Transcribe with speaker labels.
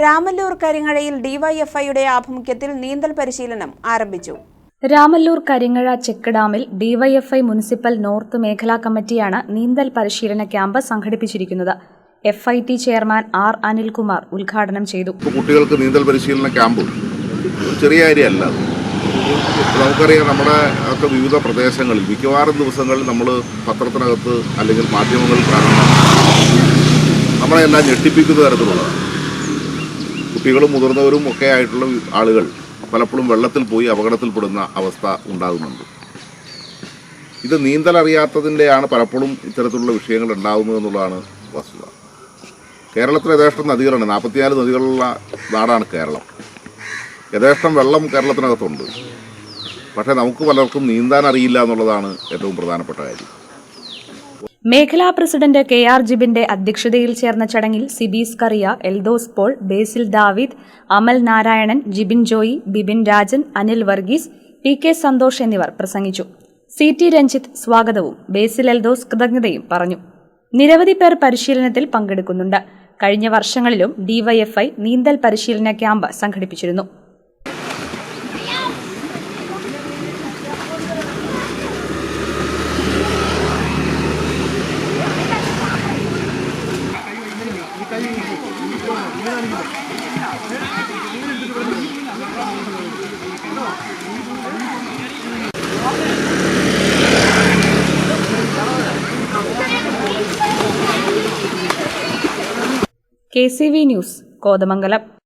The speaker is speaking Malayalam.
Speaker 1: രാമല്ലൂർ കരിങ്ങഴയിൽ ഡിവൈഎഫ്ഐയുടെ ആഭിമുഖ്യത്തിൽ നീന്തൽ പരിശീലനം ആരംഭിച്ചു.
Speaker 2: രാമല്ലൂർ കരിങ്ങഴ ചെക്ക് ഡാമിൽ ഡിവൈഎഫ്ഐ മുനിസിപ്പൽ നോർത്ത് മേഖലാ കമ്മിറ്റിയാണ് നീന്തൽ പരിശീലന ക്യാമ്പ് സംഘടിപ്പിച്ചിരിക്കുന്നത്. F I T chairman R Anilkumar ഉദ്ഘാടനം ചെയ്തു.
Speaker 3: കുട്ടികൾക്ക് നീന്തൽ പരിശീലന ക്യാമ്പ് ഒരു ചെറിയ കാര്യമല്ല. നമുക്കറിയാം നമ്മുടെ ഒക്കെ വിവിധ പ്രദേശങ്ങളിൽ മിക്കവാറും ദിവസങ്ങളിൽ നമ്മൾ പത്രത്തിനകത്ത് അല്ലെങ്കിൽ മാധ്യമങ്ങളിൽ കാണുന്ന നമ്മളെല്ലാം ഞെട്ടിപ്പിക്കുന്ന തരത്തിലുള്ളതാണ്. കുട്ടികളും മുതിർന്നവരും ഒക്കെ ആയിട്ടുള്ള ആളുകൾ പലപ്പോഴും വെള്ളത്തിൽ പോയി അപകടത്തിൽപ്പെടുന്ന അവസ്ഥ ഉണ്ടാകുന്നുണ്ട്. ഇത് നീന്തൽ അറിയാത്തതിന്റെയാണ് പലപ്പോഴും ഇത്തരത്തിലുള്ള വിഷയങ്ങൾ ഉണ്ടാകുന്നത് എന്നുള്ളതാണ് വസ്തുത. കേരളത്തിൽ യഥേഷ്ടം നദികളുണ്ട്. നാൽപ്പത്തിനാല് നദികളുള്ള നാടാണ് കേരളം. യഥേഷ്ടം വെള്ളം കേരളത്തിനകത്തുണ്ട്. പക്ഷേ നമുക്ക് പലർക്കും നീന്താൻ അറിയില്ല എന്നുള്ളതാണ് ഏറ്റവും പ്രധാനപ്പെട്ട കാര്യം.
Speaker 2: മേഖലാ പ്രസിഡന്റ് കെ ആർ ജിബിന്റെ അധ്യക്ഷതയിൽ ചേർന്ന ചടങ്ങിൽ Sibees Kariya Eldhose Paul Basil David Amal Narayanan Jibin Joy Bibin Rajan Anil Varghese P K Santhosh എന്നിവർ പ്രസംഗിച്ചു. സി ടി രഞ്ജിത്ത് സ്വാഗതവും ബേസിൽ എൽദോസ് കൃതജ്ഞതയും പറഞ്ഞു. നിരവധി പേർ പരിശീലനത്തിൽ പങ്കെടുക്കുന്നുണ്ട്. കഴിഞ്ഞ വർഷങ്ങളിലും ഡിവൈഎഫ്ഐ നീന്തൽ പരിശീലന ക്യാമ്പ് സംഘടിപ്പിച്ചിരുന്നു. K C V news Kothamangalam.